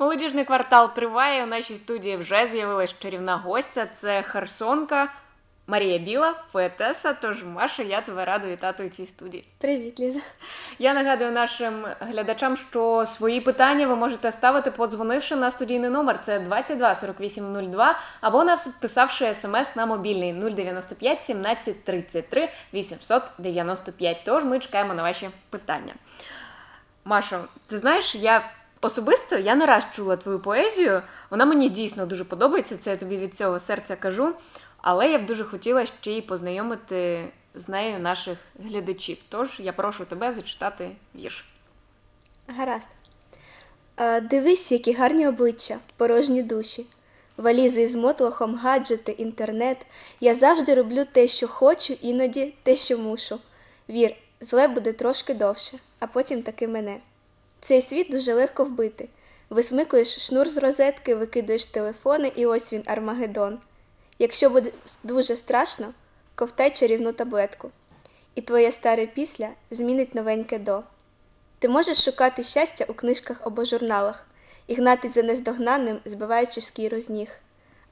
Молодіжний квартал триває. У нашій студії вже з'явилась чарівна гостя. Це Херсонка Марія Біла, поетеса. Тож, Маша, я тебе рада вітати у цій студії. Привіт, Ліза. Я нагадую нашим глядачам, що свої питання ви можете ставити, подзвонивши на студійний номер. Це 22 48 02, або написавши смс на мобільний 095 17 33 895. Тож ми чекаємо на ваші питання. Машо, ти знаєш, я особисто я не раз чула твою поезію. Вона мені дійсно дуже подобається. Це я тобі від цього серця кажу. Але я б дуже хотіла ще й познайомити з нею наших глядачів. Тож я прошу тебе зачитати вірш. Гаразд. А, дивись, які гарні обличчя, порожні душі. Валізи із мотлохом, гаджети, інтернет. Я завжди роблю те, що хочу, іноді те, що мушу. Вір, зле буде трошки довше, а потім таки мене. Цей світ дуже легко вбити. Висмикуєш шнур з розетки, викидуєш телефони, і ось він Армагеддон. Якщо буде дуже страшно, ковтай чарівну таблетку. І твоє старе після змінить новеньке до. Ти можеш шукати щастя у книжках або журналах і гнатись за нездогнанним, збиваючи шкіру з ніг.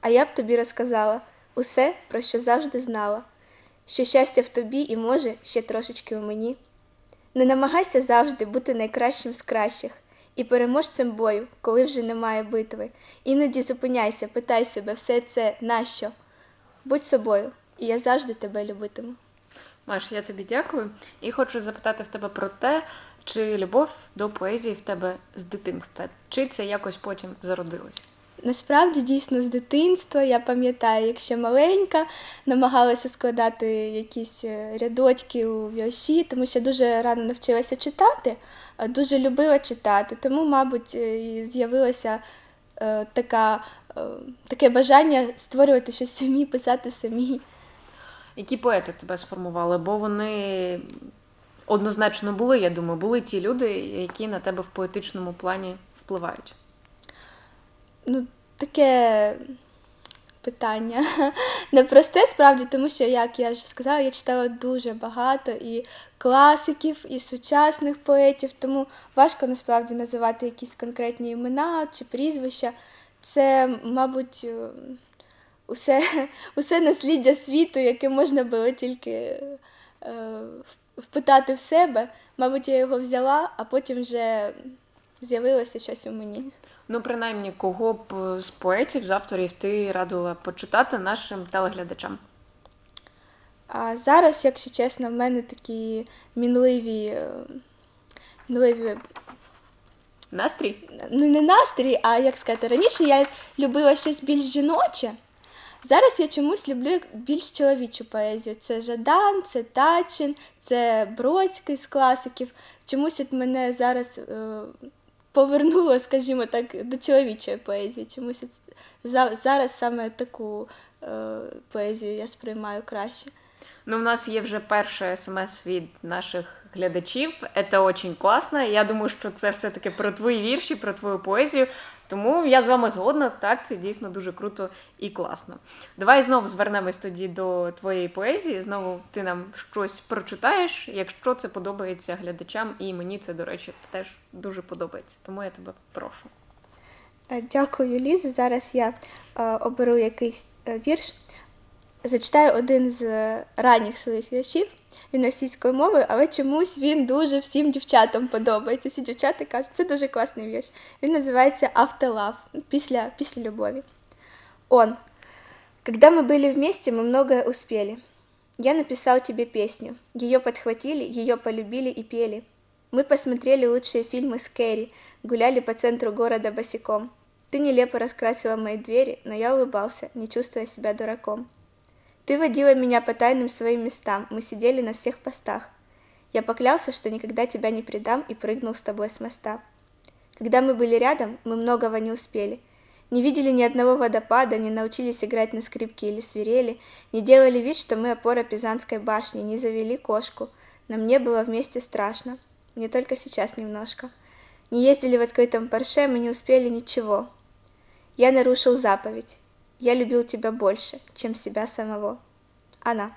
А я б тобі розказала усе, про що завжди знала, що щастя в тобі і може ще трошечки у мені. Не намагайся завжди бути найкращим з кращих і переможцем бою, коли вже немає битви. Іноді зупиняйся, питай себе все це нащо? Будь собою, і я завжди тебе любитиму. Маш, я тобі дякую і хочу запитати в тебе про те, чи любов до поезії в тебе з дитинства, чи це якось потім зародилось? Насправді, дійсно, з дитинства я пам'ятаю, як ще маленька, намагалася складати якісь е, рядочки у вірші, тому що дуже рано навчилася читати, дуже любила читати. Тому, мабуть, е, і з'явилося е, така, таке бажання створювати щось самі, писати самі. Які поети тебе сформували? Бо вони однозначно були, я думаю, були ті люди, які на тебе в поетичному плані впливають. Ну, таке питання непросте справді, тому що, як я вже сказала, я читала дуже багато і класиків, і сучасних поетів, тому важко насправді називати якісь конкретні імена чи прізвища. Це, мабуть, е, усе, усе насліддя світу, яке можна було тільки е, впитати в себе. Мабуть, я його взяла, а потім вже з'явилося щось у мені. Ну, принаймні, кого б е, з поетів, з авторів ти радила почитати нашим телеглядачам? А зараз, якщо чесно, в мене такі мінливі, е, мінливі Настрій? ну не настрій, а як сказати, раніше я любила щось більш жіноче. Зараз я чомусь люблю більш чоловічу поезію. Це Жадан, це Тачин, це Бродський з класиків. Чомусь от мене зараз е, повернуло, скажімо так, до чоловічої поезії. Чомусь за, зараз саме таку е, поезію я сприймаю краще. Ну, у нас є вже перший смс від наших глядачів. Це дуже класно. Я думаю, що це все-таки про твої вірші, про твою поезію. Тому я з вами згодна. Так, це дійсно дуже круто і класно. Давай знову звернемось тоді до твоєї поезії. Знову ти нам щось прочитаєш, якщо це подобається глядачам, і мені це, до речі, теж дуже подобається. Тому я тебе прошу. Е, Дякую, Ліза. Зараз я е, оберу якийсь е, вірш. Зачитаю один з ранніх своїх віршів. Він російською мовою, але чомусь він дуже всім дівчатам подобається. Всі дівчата кажуть, це дуже класний вірш. Він називається «Автолав» після, після любові. Он. Когда мы были вместе, мы многое успели. Я написал тебе песню. Ее подхватили, ее полюбили и пели. Мы посмотрели лучшие фильмы с Кэрри, гуляли по центру города босиком. Ты нелепо раскрасила мои двери, но я улыбался, не чувствуя себя дураком. Ты водила меня по тайным своим местам, мы сидели на всех постах. Я поклялся, что никогда тебя не предам и прыгнул с тобой с моста. Когда мы были рядом, мы многого не успели. Не видели ни одного водопада, не научились играть на скрипке или свирели, не делали вид, что мы опора Пизанской башни, не завели кошку. Нам не было вместе страшно. Мне только сейчас немножко. Не ездили в открытом Порше, мы не успели ничего. Я нарушил заповедь. Я любил тебя больше, чем себя самого. Она.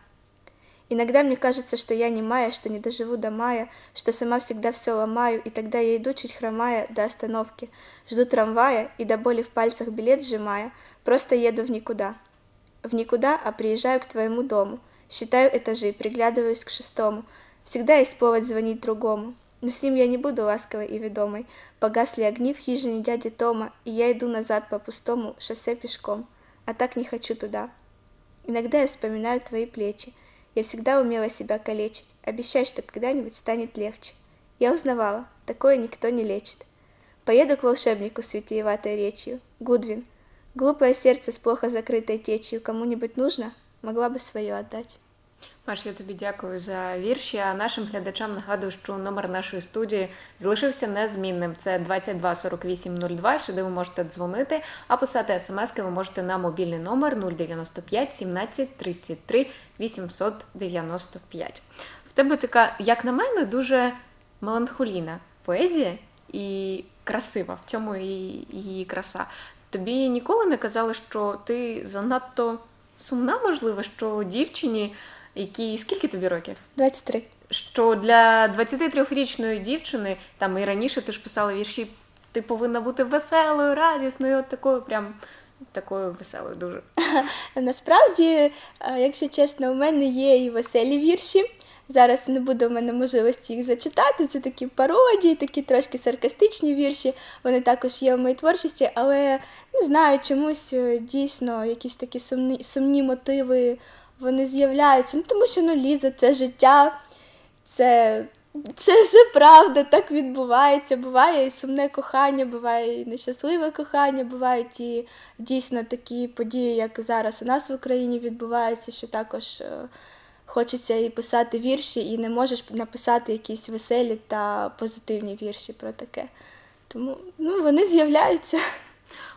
Иногда мне кажется, что я не Майя, что не доживу до мая, что сама всегда все ломаю, и тогда я иду, чуть хромая, до остановки. Жду трамвая, и до боли в пальцах билет сжимая, просто еду в никуда. В никуда, а приезжаю к твоему дому. Считаю этажи, приглядываюсь к шестому. Всегда есть повод звонить другому. Но с ним я не буду ласковой и ведомой. Погасли огни в хижине дяди Тома, и я иду назад по пустому шоссе пешком. А так не хочу туда. Иногда я вспоминаю твои плечи. Я всегда умела себя калечить. Обещай, что когда-нибудь станет легче. Я узнавала, такое никто не лечит. Поеду к волшебнику с витиеватой речью. Гудвин. Глупое сердце с плохо закрытой течью. Кому-нибудь нужно? Могла бы свое отдать. Маш, я тобі дякую за вірші. А нашим глядачам нагадую, що номер нашої студії залишився незмінним. Це 22 48 02, сюди ви можете дзвонити, а писати смски ви можете на мобільний номер 095 17 33 895. В тебе така, як на мене, дуже меланхолійна поезія і красива. В цьому і її краса. Тобі ніколи не казали, що ти занадто сумна, можливо, що дівчині, якій скільки тобі років? 23. Що для 23-річної дівчини, там і раніше ти ж писала вірші, ти повинна бути веселою, радісною, от такою, прям такою веселою дуже. Насправді, е, якщо чесно, у мене є і веселі вірші. Зараз не буде у мене можливості їх зачитати. Це такі пародії, такі трошки саркастичні вірші. Вони також є в моїй творчості, але не знаю, чомусь е, дійсно якісь такі сумні, сумні мотиви вони з'являються. Ну тому що ну, Ліза, це життя, це, це все правда, так відбувається. Буває і сумне кохання, буває і нещасливе кохання, бувають і дійсно такі події, як зараз у нас в Україні відбуваються, що також. е, Хочеться і писати вірші, і не можеш написати якісь веселі та позитивні вірші про таке. Тому ну, вони з'являються.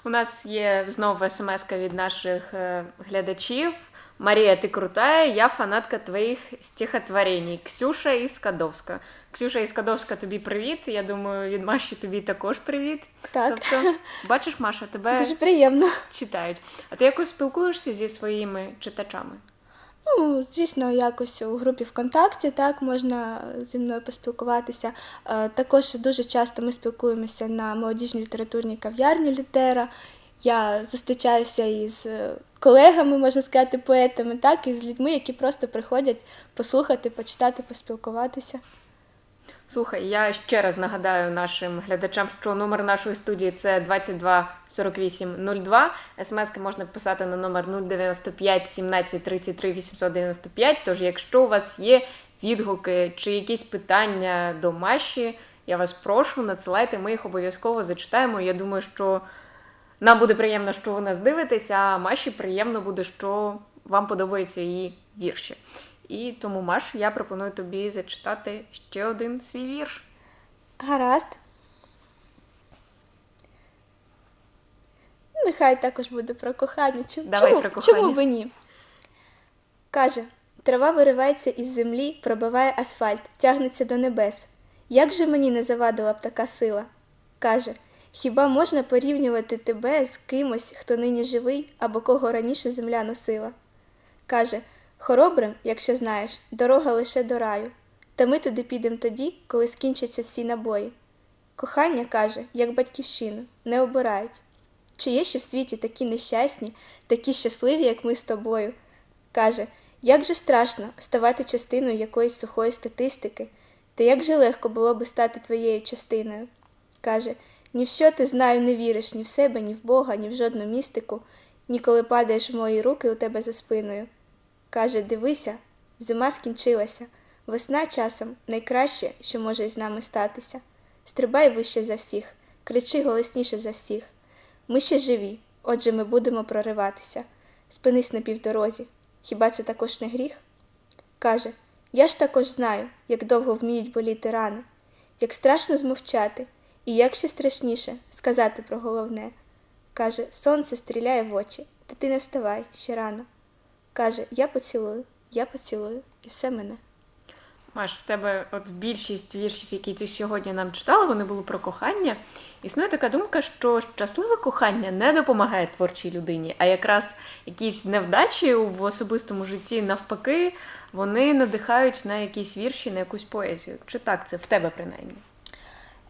У нас є знову смс від наших е, глядачів. Марія, ти крутая, я фанатка твоїх стихотворень. Ксюша із Скадовська. Ксюша із Скадовська, тобі привіт. Я думаю, від Маші тобі також привіт. Так. Тобто, бачиш, Маша, тебе Дуже приємно. читають. А ти якось спілкуєшся зі своїми читачами? Ну, звісно, якось у групі ВКонтакті так можна зі мною поспілкуватися. Е, Також дуже часто ми спілкуємося на молодіжній літературній кав'ярні Літера. Я зустрічаюся із е, колегами, можна сказати, поетами, так, і з людьми, які просто приходять послухати, почитати, поспілкуватися. Слухай, я ще раз нагадаю нашим глядачам, що номер нашої студії це 22 48 02. СМСки можна писати на номер 095 17 33 895. Тож, якщо у вас є відгуки чи якісь питання до Маші, я вас прошу, надсилайте, ми їх обов'язково зачитаємо. Я думаю, що нам буде приємно, що ви нас дивитесь, а Маші приємно буде, що вам подобаються її вірші. І тому, Маш, я пропоную тобі зачитати ще один свій вірш. Гаразд. Нехай також буде про кохання. Чому, Давай чому, про кохання. чому б ні? Каже, трава виривається із землі, пробиває асфальт, тягнеться до небес. Як же мені не завадила б така сила? Каже, хіба можна порівнювати тебе з кимось, хто нині живий або кого раніше земля носила? Каже, хоробрим, якщо знаєш, дорога лише до раю. Та ми туди підемо тоді, коли скінчаться всі набої. Кохання каже, як батьківщину, не обирають. Чи є ще в світі такі нещасні, такі щасливі, як ми з тобою? Каже, як же страшно ставати частиною якоїсь сухої статистики, та як же легко було би стати твоєю частиною. Каже, ні в що ти знаю не віриш ні в себе, ні в Бога, ні в жодну містику, ні коли падаєш в мої руки у тебе за спиною. Каже, дивися, зима скінчилася, весна часом найкраще, що може із нами статися. Стрибай вище за всіх, кричи голосніше за всіх. Ми ще живі, отже ми будемо прориватися. Спинись на півдорозі. Хіба це також не гріх? Каже, я ж також знаю, як довго вміють боліти рани, як страшно змовчати, і як ще страшніше сказати про головне. Каже, сонце стріляє в очі, та ти не вставай ще рано. Каже, я поцілую, я поцілую, і все мене. Маш, в тебе от більшість віршів, які ти сьогодні нам читала, вони були про кохання. Існує така думка, що щасливе кохання не допомагає творчій людині, а якраз якісь невдачі в особистому житті, навпаки, вони надихають на якісь вірші, на якусь поезію. Чи так це в тебе принаймні?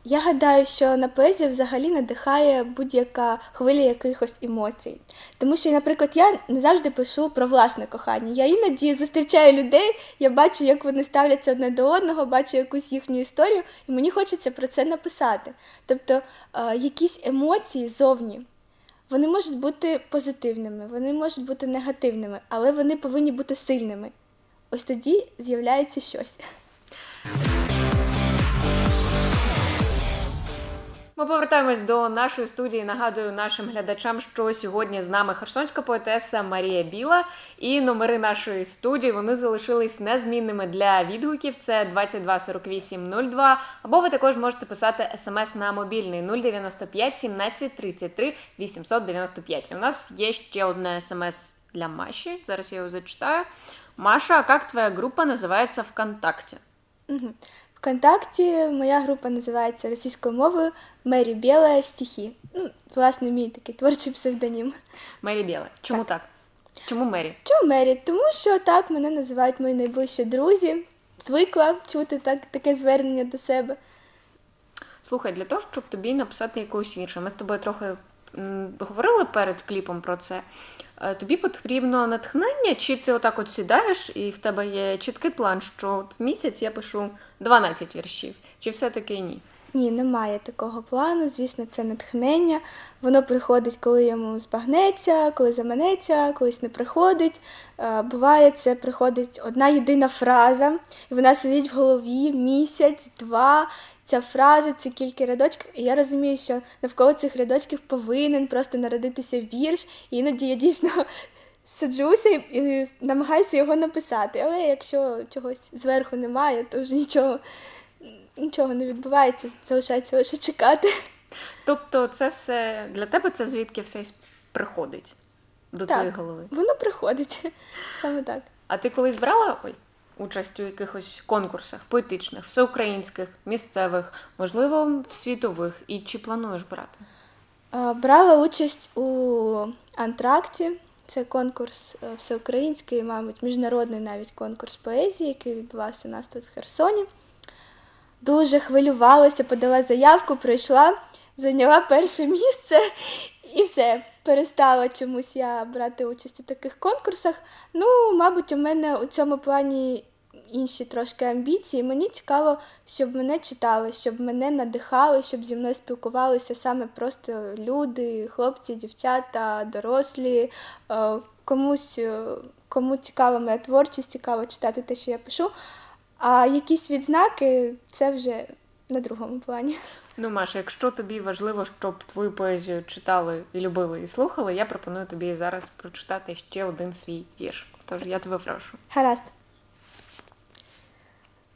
Я гадаю, що на поезію взагалі надихає будь-яка хвиля якихось емоцій. Тому що, наприклад, я не завжди пишу про власне кохання. Я іноді зустрічаю людей, я бачу, як вони ставляться одне до одного, бачу якусь їхню історію, і мені хочеться про це написати. Тобто е, якісь емоції зовні. Вони можуть бути позитивними, вони можуть бути негативними, але вони повинні бути сильними. Ось тоді з'являється щось. Ми повертаємось до нашої студії. Нагадую нашим глядачам, що сьогодні з нами херсонська поетеса Марія Біла. І номери нашої студії вони залишились незмінними для відгуків. Це 224802. Або ви також можете писати смс на мобільний 095 17 33 895. У нас є ще одне смс для Маші. Зараз я його зачитаю. Маша, а як твоя група називається ВКонтакте? Мгм. Вконтакті моя група називається російською мовою Мері Біла стихи. Ну, власне, мій такий творчий псевдонім. Мері Біла. Чому так? Чому Мері? Чому Мері? Тому що так мене називають мої найближчі друзі. Звикла чути так, таке звернення до себе. Слухай, для того, щоб тобі написати якусь вірша, ми з тобою трохи говорили перед кліпом про це. Е, Тобі потрібно натхнення, чи ти отак от сідаєш, і в тебе є чіткий план, що от в місяць я пишу 12 віршів, чи все-таки ні? Ні, немає такого плану. Звісно, це натхнення. Воно приходить, коли йому збагнеться, коли заманеться, колись не приходить. Е, Буває, це приходить одна єдина фраза, і вона сидить в голові місяць, два. Ця фраза, ці кілька рядочків, і я розумію, що навколо цих рядочків повинен просто народитися вірш. І іноді я дійсно сиджуся і, намагаюся його написати. Але якщо чогось зверху немає, то вже нічого, нічого не відбувається, залишається лише чекати. Тобто, це все для тебе це звідки все приходить до твоєї Так, голови. воно приходить саме так. А ти колись брала ой, участь у якихось конкурсах поетичних, всеукраїнських, місцевих, можливо, світових, і чи плануєш брати? Е, Брала участь у антракті. Це конкурс е, всеукраїнський, мабуть, міжнародний навіть конкурс поезії, який відбувався у нас тут в Херсоні. Дуже хвилювалася, подала заявку, пройшла, зайняла перше місце і все. Перестала чомусь я брати участь у таких конкурсах. Ну, мабуть, у мене у цьому плані інші трошки амбіції. Мені цікаво, щоб мене читали, щоб мене надихали, щоб зі мною спілкувалися саме просто люди, хлопці, дівчата, дорослі. Е, Комусь, е, кому цікава моя творчість, цікаво читати те, що я пишу. А якісь відзнаки це вже на другому плані. Ну, Маша, якщо тобі важливо, щоб твою поезію читали і любили і слухали, я пропоную тобі зараз прочитати ще один свій вірш. Тож я тебе прошу. Гаразд.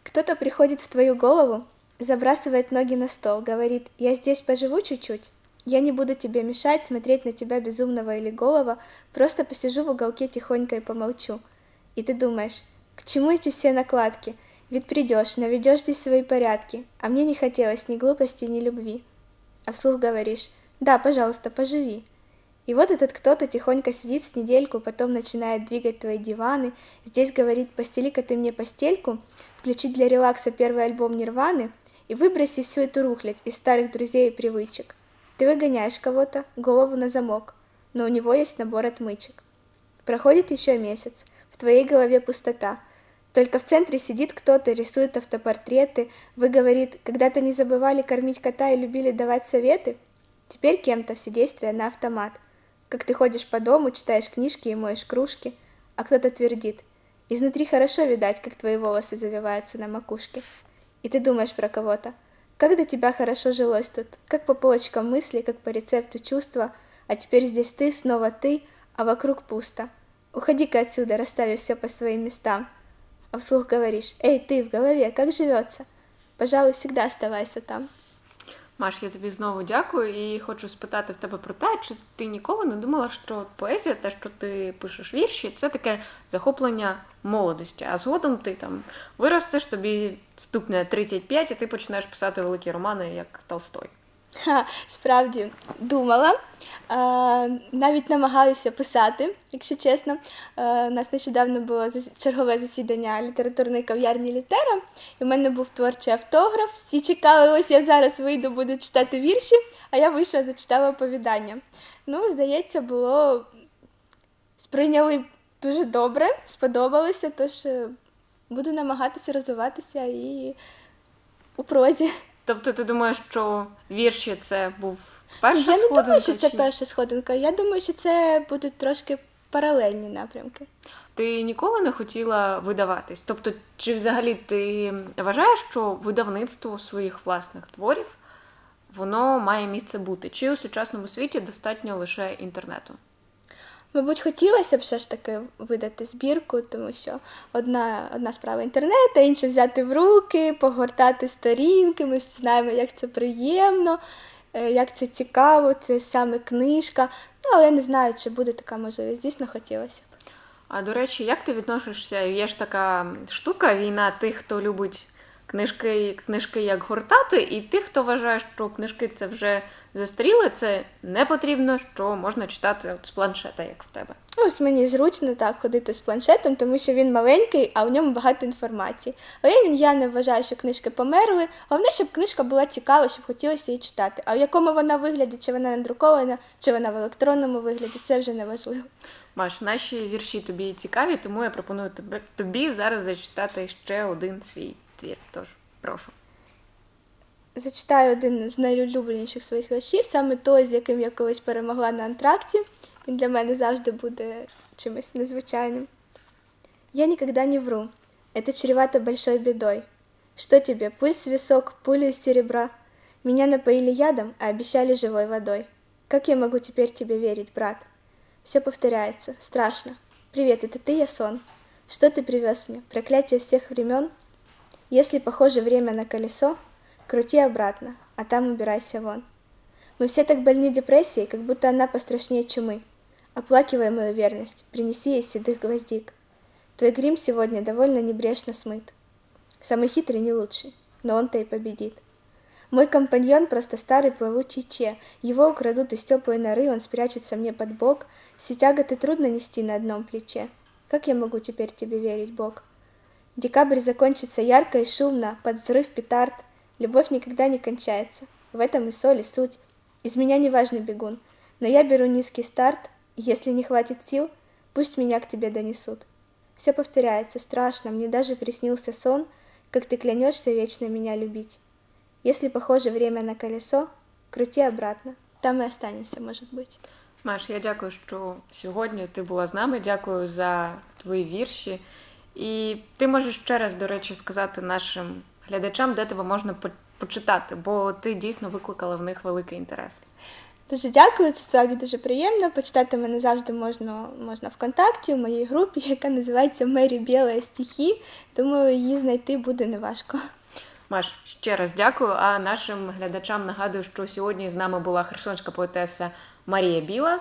Кто-то приходит в твою голову, забрасывает ноги на стол, говорит, я здесь поживу чуть-чуть. Я не буду тебе мешать смотреть на тебя безумного или голого, просто посижу в уголке тихонько и помолчу. И ты думаешь, к чему эти все накладки? ведь придешь, наведешь здесь свои порядки, а мне не хотелось ни глупости, ни любви. А вслух говоришь, да, пожалуйста, поживи. И вот этот кто-то тихонько сидит с недельку, потом начинает двигать твои диваны. Здесь говорит, постели-ка ты мне постельку, включи для релакса первый альбом Нирваны и выброси всю эту рухлядь из старых друзей и привычек. Ты выгоняешь кого-то, голову на замок, но у него есть набор отмычек. Проходит еще месяц, в твоей голове пустота. Только в центре сидит кто-то, рисует автопортреты. Вы, говорит, когда-то не забывали кормить кота и любили давать советы? Теперь кем-то все действия на автомат. Как ты ходишь по дому, читаешь книжки и моешь кружки, а кто-то твердит. Изнутри хорошо видать, как твои волосы завиваются на макушке. И ты думаешь про кого-то. Как до тебя хорошо жилось тут, как по полочкам мысли, как по рецепту чувства, а теперь здесь ты, снова ты, а вокруг пусто. Уходи-ка отсюда, расставив все по своим местам. А вслух говоришь, эй, ты в голове, как живется? Пожалуй, всегда оставайся там. Маш, я тобі знову дякую і хочу спитати в тебе про те, чи ти ніколи не думала, що поезія, те, що ти пишеш вірші, це таке захоплення молодості. А згодом ти там виростеш, тобі стукне 35, і ти почнеш писати великі романи, як Толстой. Ха, справді думала. Навіть намагаюся писати, якщо чесно. У нас нещодавно було чергове засідання літературної кав'ярні Літера, і в мене був творчий автограф. Всі чекали, ось я зараз вийду, буду читати вірші, а я вийшла, зачитала оповідання. Ну, здається, було сприйняли дуже добре, сподобалося, тож е, буду намагатися розвиватися і у прозі. Тобто ти думаєш, що вірші це був перша я не думаю, що це чи- перша сходинка. Я думаю, що це будуть трошки паралельні напрямки. Ти ніколи не хотіла видаватись? Тобто, чи взагалі ти вважаєш, що видавництво своїх власних творів воно має місце бути? Чи у сучасному світі достатньо лише інтернету? Мабуть, хотілося б все ж таки видати збірку, тому що одна, одна справа інтернет, а інша взяти в руки, погортати сторінки. Ми всі знаємо, як це приємно, е, як це цікаво, це саме книжка. Ну, але я не знаю, чи буде така можливість. Дійсно, хотілося б. А до речі, як ти відносишся? Є ж така штука війна тих, хто любить книжки, книжки як гортати, і тих, хто вважає, що книжки це вже застріли, це не потрібно, що можна читати от з планшета, як в тебе. Ось мені зручно так ходити з планшетом, тому що він маленький, а в ньому багато інформації. Але я не вважаю, що книжки померли. Головне, щоб книжка була цікава, щоб хотілося її читати. А в якому вона вигляді, чи вона надрукована, чи вона в електронному вигляді, це вже не важливо. Маш, наші вірші тобі цікаві, тому я пропоную тобі зараз зачитати ще один свій твір. Тож прошу. Зачитаю один з найулюбленіших своїх віршів, саме той, з яким я колись перемогла на антракті. Він для мене завжди буде чимось незвичайним. Я никогда не вру. Это чревато большой бедой. Что тебе, пульс в висок, пулю из серебра? Меня напоили ядом, а обещали живой водой. Как я могу теперь тебе верить, брат? Все повторяется, страшно. Привет, это ты, я сон? Что ты привез мне? Проклятие всех времен? Если похоже время на колесо, крути обратно, а там убирайся вон. Мы все так больны депрессией, как будто она пострашнее чумы. Оплакивай мою верность, принеси из седых гвоздик. Твой грим сегодня довольно небрежно смыт. Самый хитрый не лучший, но он-то и победит. Мой компаньон просто старый плавучий че. Его украдут из теплой норы, он спрячется мне под бок. Все тяготы трудно нести на одном плече. Как я могу теперь тебе верить, Бог? Декабрь закончится ярко и шумно, под взрыв петард. Любовь никогда не кончается. В этом и соль, и суть. Из меня не важный бегун, но я беру низкий старт, и если не хватит сил, пусть меня к тебе донесут. Все повторяется, страшно, мне даже приснился сон, как ты клянешься вечно меня любить. Если похоже время на колесо, крути обратно. Там и останемся, может быть. Маш, я дякую, що сьогодні ти була з нами. Дякую за твої вірші. І ти можеш ще раз, до речі, сказати нашим глядачам, де тебе можна почитати, бо ти дійсно викликала в них великий інтерес. Дуже дякую, це справді дуже приємно. Почитати мене завжди можна, можна ВКонтакті, в моїй групі, яка називається Мері Біла стихи. Думаю, її знайти буде неважко. Маш, ще раз дякую. А нашим глядачам нагадую, що сьогодні з нами була херсонська поетеса Марія Біла.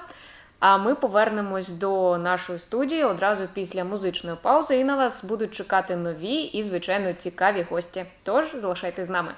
А ми повернемось до нашої студії одразу після музичної паузи, і на вас будуть чекати нові і, звичайно, цікаві гості. Тож залишайтесь з нами.